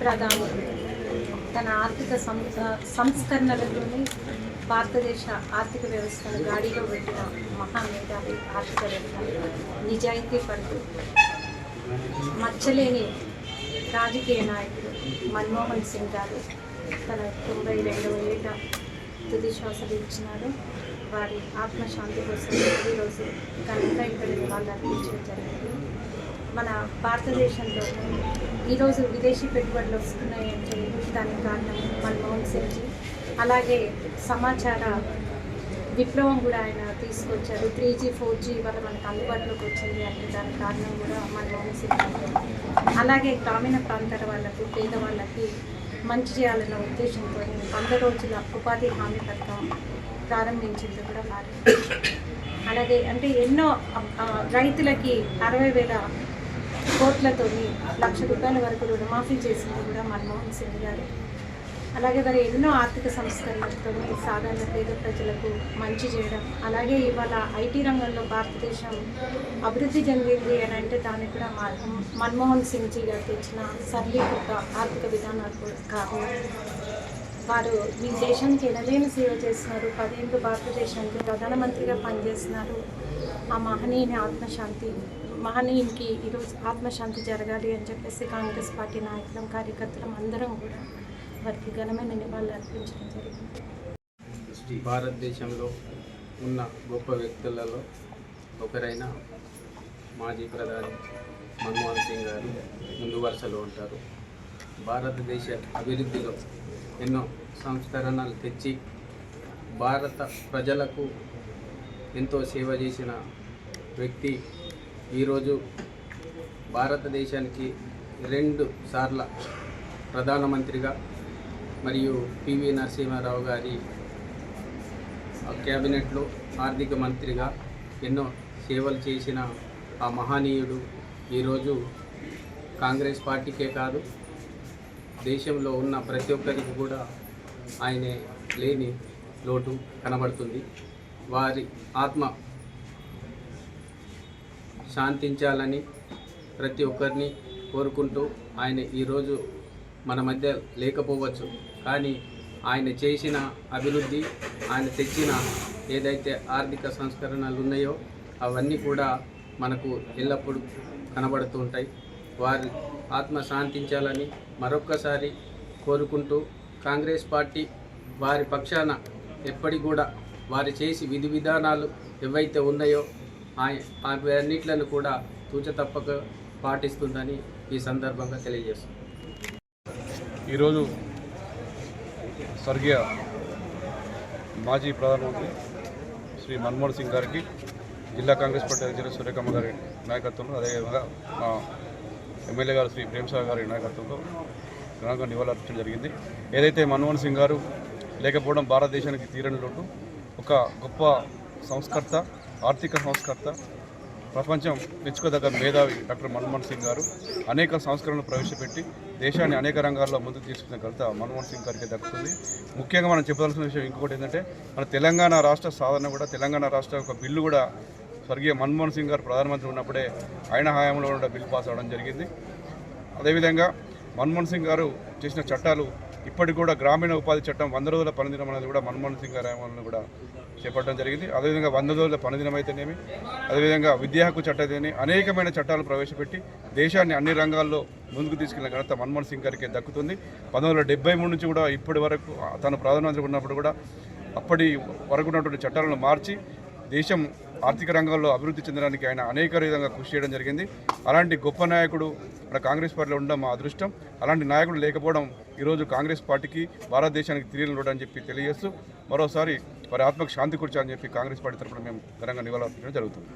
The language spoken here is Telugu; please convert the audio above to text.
ప్రధాని. తన ఆర్థిక సం- సంస్కరణలతోనే భారతదేశ ఆర్థిక వ్యవస్థను గాడిలో పెట్టిన మహామేధావి ఆర్థికవేత్త నిజాయితీ పడుతూ మచ్చలేని రాజకీయ నాయకుడు మన్మోహన్ సింగ్ గారు తన తొంభై రెండవ ఏట తుది శ్వాస ఇచ్చినారు వారి ఆత్మశాంతి కోసం ఈరోజు ఘనంగా ఇక్కడ నివాళులు అర్పించడం జరిగింది. మన భారతదేశంలో ఈరోజు విదేశీ పెట్టుబడులు వస్తున్నాయి అంటే దానికి కారణం మన్మోహన్ సింగ్ జీ అలాగే సమాచార విప్లవం కూడా ఆయన తీసుకొచ్చారు. త్రీ జీ ఫోర్ జీ వల్ల మనకు అందుబాటులోకి వచ్చింది అంటే దానికి కారణం కూడా మన్మోహన్ సింగ్ అలాగే గ్రామీణ ప్రాంతాల వాళ్ళకు పేద వాళ్ళకి మంచి చేయాలన్న ఉద్దేశంతో వంద రోజుల ఉపాధి హామీ పథకం ప్రారంభించింది కూడా వారు అలాగే అంటే ఎన్నో రైతులకి అరవై వేల కోట్లతోని లక్ష రూపాయల వరకు రుణమాఫీ చేసింది కూడా మన్మోహన్ సింగ్ గారు అలాగే మరి ఎన్నో ఆర్థిక సంస్కరణలతో సాధారణ పేద ప్రజలకు మంచి చేయడం అలాగే ఇవాళ ఐటీ రంగంలో భారతదేశం అభివృద్ధి చెందింది అని అంటే దానికి కూడా మన్మోహన్ సింగ్ జీ గారు తెచ్చిన సరళీకృత ఆర్థిక విధానాలు కూడా కారణం వారు మీ దేశానికి ఎనలేని సేవ చేస్తున్నారు పదేళ్ళు భారతదేశానికి ప్రధానమంత్రిగా పనిచేస్తున్నారు ఆ మహనీయుని ఆత్మశాంతి మహనీయునికి ఈరోజు ఆత్మశాంతి జరగాలి అని చెప్పేసి కాంగ్రెస్ పార్టీ నాయకులం కార్యకర్తలం అందరం కూడా వారికి ఘనమైన నివాళులు అర్పించడం జరిగింది. భారతదేశంలో ఉన్న గొప్ప వ్యక్తులలో ఒకరైన మాజీ ప్రధాని మన్మోహన్ సింగ్ గారు ముందు వరుసలో ఉంటారు. భారతదేశ అభివృద్ధిలో ఎన్నో సంస్కరణలు తెచ్చి భారత ప్రజలకు ఎంతో సేవ చేసిన వ్యక్తి ఈరోజు భారతదేశానికి రెండు సార్ల ప్రధానమంత్రిగా మరియు పివి నరసింహారావు గారి క్యాబినెట్లో ఆర్థిక మంత్రిగా ఎన్నో సేవలు చేసిన ఆ మహనీయుడు ఈరోజు కాంగ్రెస్ పార్టీకే కాదు దేశంలో ఉన్న ప్రతి ఒక్కరికి కూడా ఆయనే లేని లోటు కనబడుతుంది. వారి ఆత్మ శాంతించాలని ప్రతి ఒక్కరిని కోరుకుంటూ ఆయన ఈరోజు మన మధ్య లేకపోవచ్చు. కానీ ఆయన చేసిన అభివృద్ధి ఆయన తెచ్చిన ఏదైతే ఆర్థిక సంస్కరణలు ఉన్నాయో అవన్నీ కూడా మనకు ఎల్లప్పుడూ కనబడుతూ ఉంటాయి. వారి ఆత్మ శాంతించాలని మరొక్కసారి కోరుకుంటూ కాంగ్రెస్ పార్టీ వారి పక్షాన ఎప్పటికి కూడా వారు చేసి విధి విధానాలు ఏవైతే ఉన్నాయో ఆయ- కూడా తూచ తప్పక పాటిస్తుందని ఈ సందర్భంగా తెలియజేస్తుంది ఈరోజు స్వర్గీయ మాజీ ప్రధానమంత్రి శ్రీ మన్మోహన్ సింగ్ గారికి జిల్లా కాంగ్రెస్ పార్టీ అధ్యక్షులు సూర్యకమ్మ గారి నాయకత్వంలో అదేవిధంగా మా ఎమ్మెల్యే గారు శ్రీ ప్రేమ్సాగర్ గారి నాయకత్వంలో ఘనంగా నివాళులర్పించడం జరిగింది. ఏదైతే మన్మోహన్ సింగ్ గారు లేకపోవడం భారతదేశానికి తీరని లోటు ఒక గొప్ప సంస్కర్త ఆర్థిక సంస్కర్త ప్రపంచం మెచ్చుకోదగ్గ మేధావి డాక్టర్ మన్మోహన్ సింగ్ గారు అనేక సంస్కరణలు ప్రవేశపెట్టి దేశాన్ని అనేక రంగాల్లో ముందుకు తీసుకున్న ఘనత మన్మోహన్ సింగ్ గారికి దక్కుతుంది. ముఖ్యంగా మనం చెప్పదలసిన విషయం ఇంకొకటి ఏంటంటే మన తెలంగాణ రాష్ట్ర సాధన కూడా తెలంగాణ రాష్ట్ర ఒక బిల్లు కూడా స్వర్గీయ మన్మోహన్ సింగ్ గారు ప్రధానమంత్రి ఉన్నప్పుడే ఆయన హయాంలో ఉన్న బిల్ పాస్ అవ్వడం జరిగింది. అదేవిధంగా మన్మోహన్ సింగ్ గారు చేసిన చట్టాలు ఇప్పటికి కూడా గ్రామీణ ఉపాధి చట్టం వంద రోజుల పనిదినం అనేది కూడా మన్మోహన్ సింగ్ గారు కూడా చేపట్టడం జరిగింది. అదేవిధంగా వంద రోజుల పనిదినం అయితేనేమి అదేవిధంగా విద్యా హక్కు చట్టం అనేకమైన చట్టాలు ప్రవేశపెట్టి దేశాన్ని అన్ని రంగాల్లో ముందుకు తీసుకెళ్ళిన ఘనత మన్మోహన్ సింగ్ గారికి దక్కుతుంది. పంతొమ్మిది వందల నుంచి కూడా ఇప్పటి వరకు తను ప్రధానమంత్రి ఉన్నప్పుడు కూడా అప్పటి వరకు ఉన్నటువంటి చట్టాలను మార్చి దేశం ఆర్థిక రంగంలో అభివృద్ధి చెందడానికి ఆయన అనేక విధంగా కృషి చేయడం జరిగింది. అలాంటి గొప్ప నాయకుడు మన కాంగ్రెస్ పార్టీలో ఉండడం మా అదృష్టం. అలాంటి నాయకుడు లేకపోవడం ఈరోజు కాంగ్రెస్ పార్టీకి భారతదేశానికి తిరిగి ఉండడం చెప్పి తెలియజేస్తూ మరోసారి వారి ఆత్మకు శాంతి కూర్చోని చెప్పి కాంగ్రెస్ పార్టీ తరఫున మేము ఘనంగా నివాళులు జరుగుతుంది.